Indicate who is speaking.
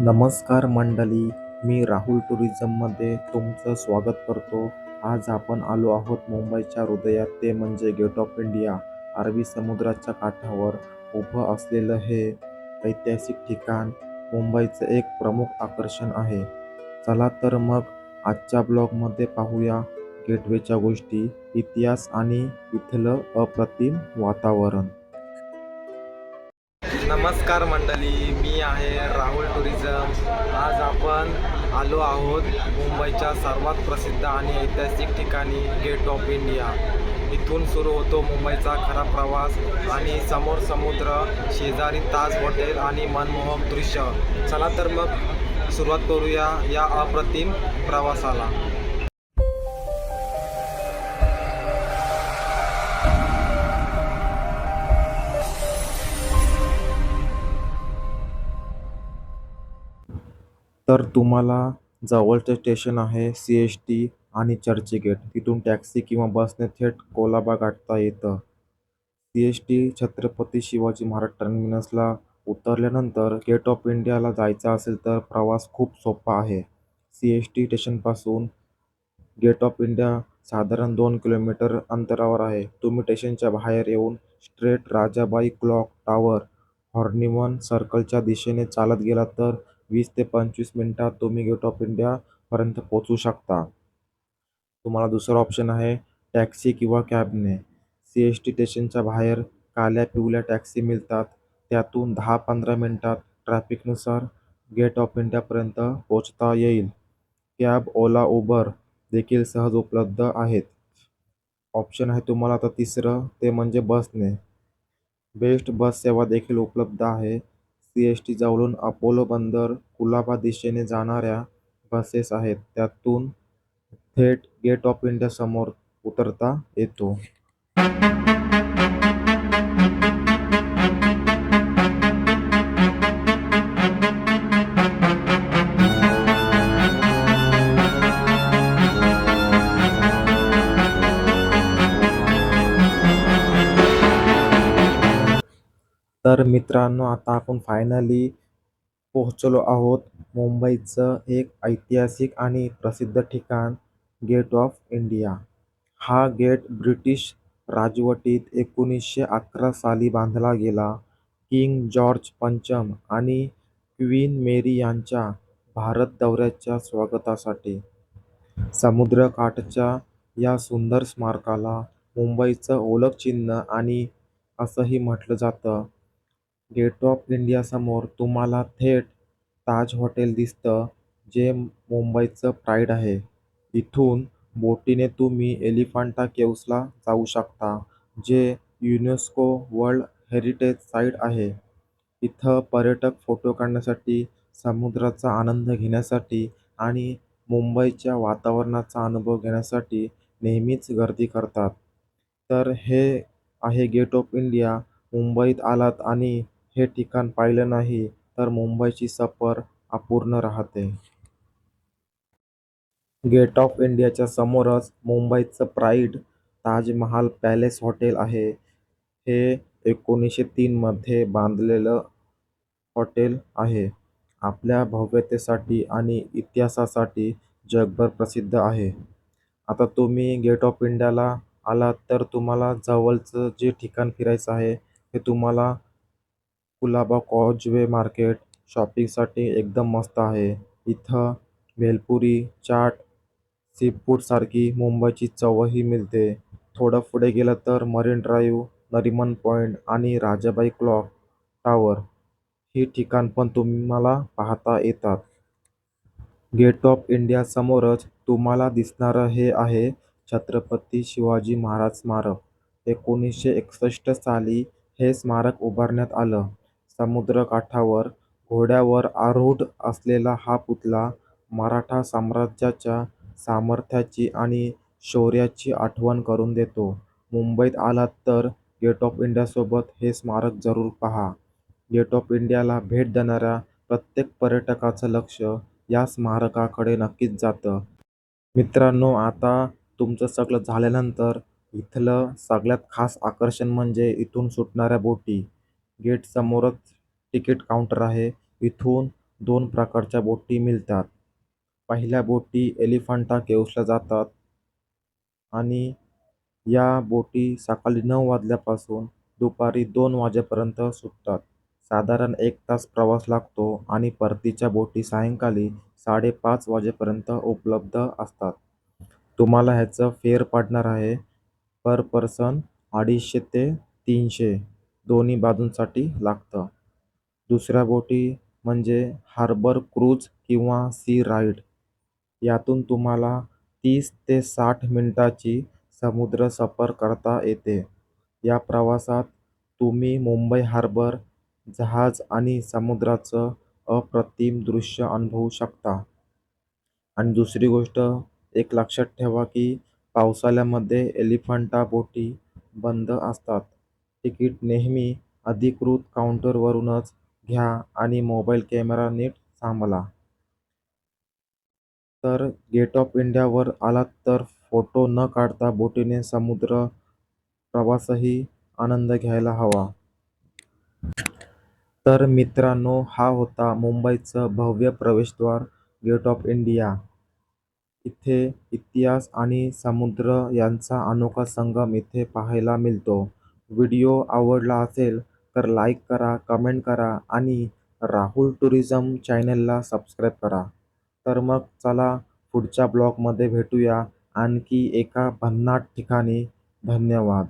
Speaker 1: नमस्कार मंडळी मी राहुल टुरिझममध्ये तुमचं स्वागत करतो. आज आपण आलो आहोत मुंबईच्या हृदयात ते म्हणजे गेट ऑफ इंडिया अरबी समुद्राच्या काठावर. उभं असलेलं हे ऐतिहासिक ठिकाण मुंबईचं एक प्रमुख आकर्षण आहे. चला तर मग आजच्या ब्लॉगमध्ये पाहूया गेटवेच्या गोष्टी इतिहास आणि इथलं अप्रतिम वातावरण.
Speaker 2: नमस्कार मंडळी मी आहे राहुल टुरिझम. आज आपण आलो आहोत मुंबईच्या सर्वात प्रसिद्ध आणि ऐतिहासिक ठिकाणी गेट ऑफ इंडिया. इथून सुरू होतो मुंबईचा खरा प्रवास आणि समोर समुद्र शेजारी ताज हॉटेल आणि मनमोहक दृश्य. चला तर मग सुरुवात करूया या अप्रतिम प्रवासाला.
Speaker 1: तर तुम्हाला जवळचे स्टेशन आहे सी एस टी आणि चर्चगेट तिथून टॅक्सी किंवा बसने थेट कोलाबा गाठता येतं. C S T Chhatrapati Shivaji Maharaj टर्मिनसला उतरल्यानंतर गेट ऑफ इंडियाला जायचं असेल तर प्रवास खूप सोपा आहे. सी एस टी स्टेशनपासून गेट ऑफ इंडिया साधारण दोन किलोमीटर अंतरावर आहे. तुम्ही स्टेशनच्या बाहेर येऊन straight Rajabai clock tower Horniman सर्कलच्या दिशेने चालत गेलात तर वीस ते पंचवीस मिनटात तुम्ही गेट ऑफ इंडियापर्यंत पोचू शकता. तुम्हाला दुसरा ऑप्शन आहे टॅक्सी किंवा कॅबने. सी एस टी स्टेशनच्या बाहेर काल्या पिवल्या टॅक्सी मिळतात. त्यातून दहा पंधरा मिनटात ट्रॅफिकनुसार गेट ऑफ इंडियापर्यंत पोचता येईल. कॅब ओला उबर देखील सहज उपलब्ध आहेत. ऑप्शन आहे तुम्हाला आता तिसरं ते म्हणजे बसने बेस्ट बस सेवा देखील उपलब्ध आहे. सी एस टी जवळून अपोलो बंदर कुलाबा दिशेने जाणाऱ्या बसेस आहेत. त्यातून थेट गेट ऑफ इंडिया समोर उतरता येतो. तर मित्रांनो आता आपण फायनली पोहोचलो आहोत मुंबईचं एक ऐतिहासिक आणि प्रसिद्ध ठिकाण गेट ऑफ इंडिया हा गेट ब्रिटिश राजवटीत एकोणीसशे अकरा साली बांधला गेला. किंग जॉर्ज पंचम आणि क्वीन मेरी यांच्या भारत दौऱ्याच्या स्वागतासाठी समुद्रकाठच्या या सुंदर स्मारकाला मुंबईचं ओळखचिन्ह आणि असंही म्हटलं जातं. गेट ऑफ इंडियासमोर तुम्हाला थेट ताज हॉटेल दिसतं जे मुंबईचं प्राईड आहे. इथून बोटीने तुम्ही एलिफंटा केव्सला जाऊ शकता जे युनेस्को वर्ल्ड हेरिटेज साईट आहे. इथं पर्यटक फोटो काढण्यासाठी समुद्राचा आनंद घेण्यासाठी आणि मुंबईच्या वातावरणाचा अनुभव घेण्यासाठी नेहमीच गर्दी करतात. तर हे आहे गेट ऑफ इंडिया. मुंबईत आलात आणि हे ठिकाण पाहिलं नाही तर मुंबईची सफर अपूर्ण राहते. गेट ऑफ इंडियाच्या समोरच मुंबईचं प्राईड ताजमहाल पॅलेस हॉटेल आहे. हे एकोणीसशे तीनमध्ये बांधलेलं हॉटेल आहे. आपल्या भव्यतेसाठी आणि इतिहासासाठी जगभर प्रसिद्ध आहे. आता तुम्ही गेट ऑफ इंडियाला आलात तर तुम्हाला जवळचं जे ठिकाण फिरायचं आहे हे तुम्हाला कुलाबा कॉजवे मार्केट शॉपिंगसाठी एकदम मस्त आहे. इथं भेलपुरी चाट सीफूडसारखी मुंबईची चवही मिळते. थोडं पुढे गेलं तर मरीन ड्राईव्ह नरिमन पॉईंट आणि राजाबाई क्लॉक टावर. ही ठिकाण पण तुम्हाला पाहता येतात. गेट ऑफ इंडियासमोरच तुम्हाला दिसणारं हे आहे छत्रपती शिवाजी महाराज स्मारक. एकोणीसशे एकसष्ट साली हे स्मारक उभारण्यात आलं. समुद्रकाठावर घोड्यावर आरूढ असलेला हा पुतळा मराठा साम्राज्याच्या सामर्थ्याची आणि शौर्याची आठवण करून देतो. मुंबईत आलात तर गेट ऑफ इंडियासोबत हे स्मारक जरूर पहा. गेट ऑफ इंडियाला भेट देणाऱ्या प्रत्येक पर्यटकाचं लक्ष या स्मारकाकडे नक्कीच जातं. मित्रांनो आता तुमचं सगळं झाल्यानंतर इथलं सगळ्यात खास आकर्षण म्हणजे इथून सुटणाऱ्या बोटी. गेट समोरच तिकीट काउंटर आहे. इथून दोन प्रकारच्या बोटी मिळतात. पहिल्या बोटी एलिफंटा केव्सला जातात आणि या बोटी सकाळी नऊ वाजल्यापासून दुपारी दोन वाजेपर्यंत सुटतात. साधारण एक तास प्रवास लागतो आणि परतीच्या बोटी सायंकाळी साडेपाच वाजेपर्यंत उपलब्ध असतात. तुम्हाला ह्याचं फेअर पडणार आहे पर पर्सन अडीचशे ते तीनशे. दोन्ही बाजूंसाठी लागतं. दुसऱ्या बोटी म्हणजे हार्बर क्रूज किंवा सी राईड. यातून तुम्हाला तीस ते साठ मिनटाची समुद्र सफर करता येते. या प्रवासात तुम्ही मुंबई हार्बर जहाज आणि समुद्राचं अप्रतिम दृश्य अनुभवू शकता. आणि दुसरी गोष्ट एक लक्षात ठेवा की पावसाळ्यामध्ये एलिफंटा बोटी बंद असतात. तिकीट नेहमी अधिकृत काउंटरवरूनच घ्या आणि मोबाईल कॅमेरा नीट सांभाळा तर गेट ऑफ इंडियावर आलात तर फोटो न काढता बोटीने समुद्र प्रवासही आनंद घ्यायला हवा. तर मित्रांनो हा होता मुंबईचं भव्य प्रवेशद्वार गेट ऑफ इंडिया. इथे इतिहास आणि समुद्र यांचा अनोखा संगम इथे पाहायला मिळतो. व्हिडिओ आवडला असेल तर लाईक करा कमेंट करा आणि राहुल टुरिझम चॅनलला सबस्क्राईब करा. तर मग चला पुढच्या ब्लॉगमध्ये भेटूया. आणखी एका भन्नाट ठिकाणी धन्यवाद.